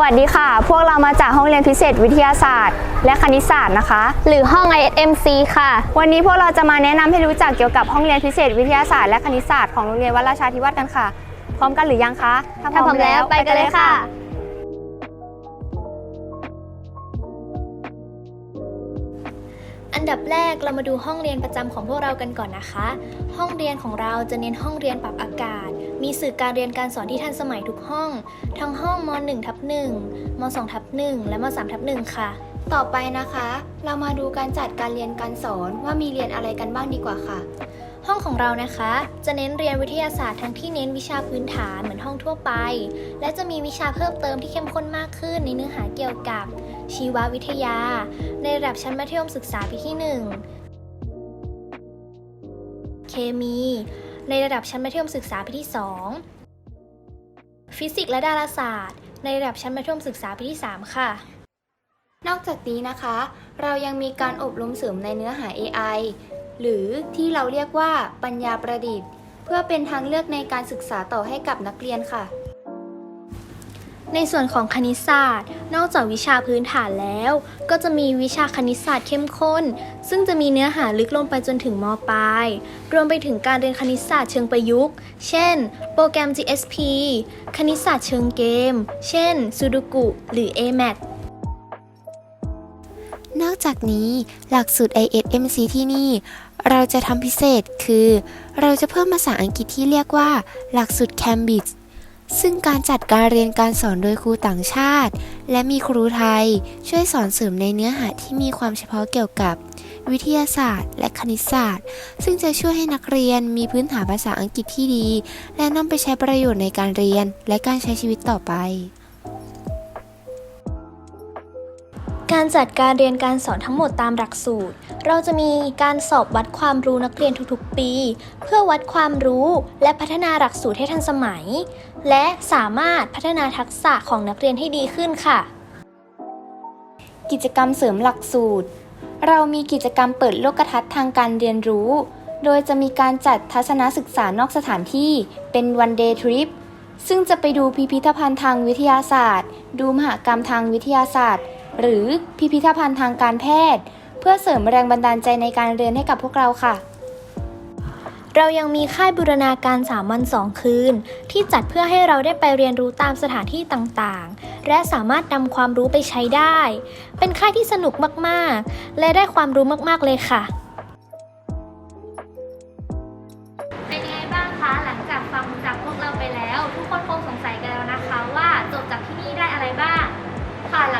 วัสดีค่ะ พวกเรามาจากห้องเรียนพิเศษวิทยาศาสตร์ และคณิตศาสตร์นะคะ หรือห้อง ISMC ค่ะ วันนี้พวกเราจะมาแนะนำให้รู้จักเกี่ยวกับห้องเรียนพิเศษวิทยาศาสตร์และคณิตศาสตร์ของโรงเรียนวัดราชาธิวาสกันค่ะ พร้อมกันหรือยังคะ ถ้าพร้อมแล้วไปกันเลยค่ะ อันดับแรกเรามาดูห้องเรียนประจำของพวกเรากันก่อนนะคะ ห้องเรียนของเราจะเน้นห้องเรียนปรับอากาศ มีสื่อการเรียนการสอนที่ทันสมัยทุกห้อง ทั้งห้องม .1 ทับ1ม .2 ทับ1และม .3 ทับ1ค่ะ ต่อไปนะคะ เรามาดูการจัดการเรียนการสอนว่ามีเรียนอะไรกันบ้างดีกว่าค่ะ ห้องของเรานะคะ จะเน้นเรียนวิทยาศาสตร์ทั้งที่เน้นวิชาพื้นฐานเหมือนห้องทั่วไป และจะมีวิชาเพิ่มเติมที่เข้มข้นมากขึ้นในเนื้อหาเกี่ยวกับ ชีววิทยา ในระดับชั้นมัธยมศึกษาปีที่ 1 เคมี ในระดับชั้นมัธยมศึกษาปีที่ 2 ฟิสิกส์และดาราศาสตร์ ในระดับชั้นมัธยมศึกษาปีที่ 3 ค่ะ นอกจากนี้นะคะ เรายังมีการอบรมเสริมในเนื้อหา AI หรือที่เราเรียกว่าปัญญาประดิษฐ์ เพื่อเป็นทางเลือกในการศึกษาต่อให้กับนักเรียนค่ะ ในส่วนของคณิตศาสตร์ นอกจากวิชาพื้นฐานแล้ว ก็จะมีวิชาคณิตศาสตร์เข้มข้น ซึ่งจะมีเนื้อหาลึกลงไปจนถึงมปลาย รวมไปถึงการเรียนคณิตศาสตร์เชิงประยุกต์ เช่น โปรแกรม GSP คณิตศาสตร์เชิงเกม เช่น Sudoku หรือ AMAT นอกจากนี้หลักสูตร ISMC ที่นี่ เราจะทำพิเศษคือ เราจะเพิ่มภาษาอังกฤษที่เรียกว่า หลักสูตร Cambridge ซึ่งการจัดการเรียนการสอนโดยครูต่างชาติ และมีครูไทย ช่วยสอนเสริมในเนื้อหาที่มีความเฉพาะเกี่ยวกับ วิทยาศาสตร์ และคณิตศาสตร์ ซึ่งจะช่วยให้นักเรียนมีพื้นฐานภาษาอังกฤษที่ดี และนำไปใช้ประโยชน์ในการเรียนและการใช้ชีวิตต่อไป การจัดการเรียนการสอนทั้งหมดตามหลักสูตร เราจะมีการสอบวัดความรู้นักเรียนทุกๆปี เพื่อวัดความรู้และพัฒนาหลักสูตรให้ทันสมัย และสามารถพัฒนาทักษะของนักเรียนให้ดีขึ้นค่ะ กิจกรรมเสริมหลักสูตร เรามีกิจกรรมเปิดโลกทัศน์ทางการเรียนรู้ โดยจะมีการจัดทัศนศึกษานอกสถานที่เป็น one day trip ซึ่งจะไปดูพิพิธภัณฑ์ทางวิทยาศาสตร์ ดูมหกรรมทางวิทยาศาสตร์ หรือพิพิธภัณฑ์ทางการแพทย์ เพื่อเสริมแรงบันดาลใจในการเรียนให้กับพวกเราค่ะ เรายังมีค่ายบูรณาการ 3 วัน 2 คืน ที่จัดเพื่อให้เราได้ไปเรียนรู้ตามสถานที่ต่างๆ และสามารถนำความรู้ไปใช้ได้ เป็นค่ายที่สนุกมากๆ และได้ความรู้มากๆเลยค่ะ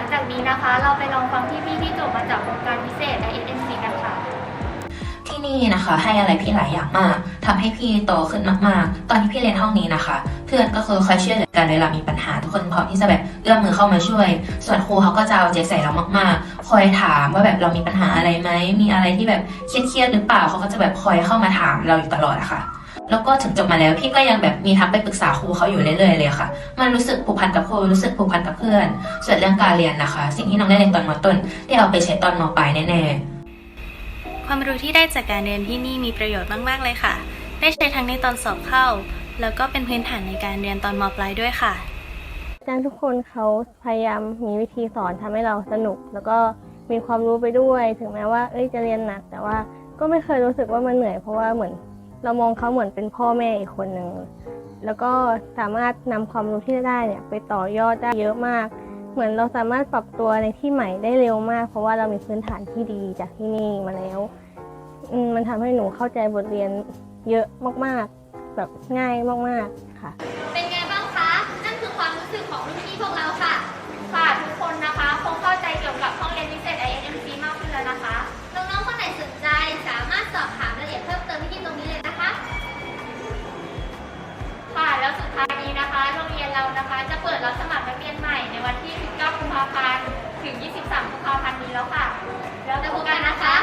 งจากนี้นะคะ เราไปลองฟังที่พี่ที่จบมาจากโครงการพิเศษ ISMC กันค่ะ ที่นี่นะคะให้อะไรพี่หลายอย่างมากทำให้พี่โตขึ้นมากๆ ตอนที่พี่เรียนห้องนี้นะคะ เพื่อนก็คือคอยช่วยเหลือกันเวลามีปัญหาทุกคนพร้อมที่จะแบบเอื้อมมือเข้ามาช่วย ส่วนครูเขาก็จะเอาใจใส่เรามากๆ คอยถามว่าแบบเรามีปัญหาอะไรไหมมีอะไรที่แบบเครียดๆหรือเปล่าเขาก็จะแบบคอยเข้ามาถามเราอยู่ตลอดอะค่ะ แล้วก็ถึงจบมาแล้วพี่ก็ยังแบบมีทักไปปรึกษาครูเขาอยู่เรื่อยๆเลยค่ะ มันรู้สึกผูกพันกับครูรู้สึกผูกพันกับเพื่อน ส่วนเรื่องการเรียนนะคะ สิ่งที่น้องได้เรียนตอนมต้นได้เอาไปใช้ตอนมปลายแน่ๆ ความรู้ที่ได้จากการเรียนที่นี่มีประโยชน์มากๆเลยค่ะ ได้ใช้ทั้งในตอนสอบเข้า แล้วก็เป็นพื้นฐานในการเรียนตอนมปลายด้วยค่ะอาจารย์ทุกคนเขาพยายามมีวิธีสอนทำให้เราสนุก แล้วก็มีความรู้ไปด้วย ถึงแม้ว่า เอ้ยจะเรียนหนัก แต่ว่าก็ไม่เคยรู้สึกว่ามันเหนื่อยเพราะว่าเหมือน เรามองเขาเหมือนเป็นพ่อแม่อีกคนหนึ่งแล้วก็สามารถนำความรู้ที่ได้เนี่ยไปต่อยอดได้เยอะมาก เหมือนเราสามารถปรับตัวในที่ใหม่ได้เร็วมาก เพราะว่าเรามีพื้นฐานที่ดีจากที่นี่มาแล้วมันทำให้หนูเข้าใจบทเรียนเยอะมากๆ แบบง่ายมากๆค่ะ เป็นไงบ้างคะ นั่นคือความรู้สึกของรุ่นพี่พวกเราค่ะ เรานะคะ จะเปิดรับสมัครนักเรียนใหม่ในวันที่ 19 กุมภาพันธ์ ถึง 23 กุมภาพันธ์นี้แล้วค่ะ แล้วเจอกันนะคะ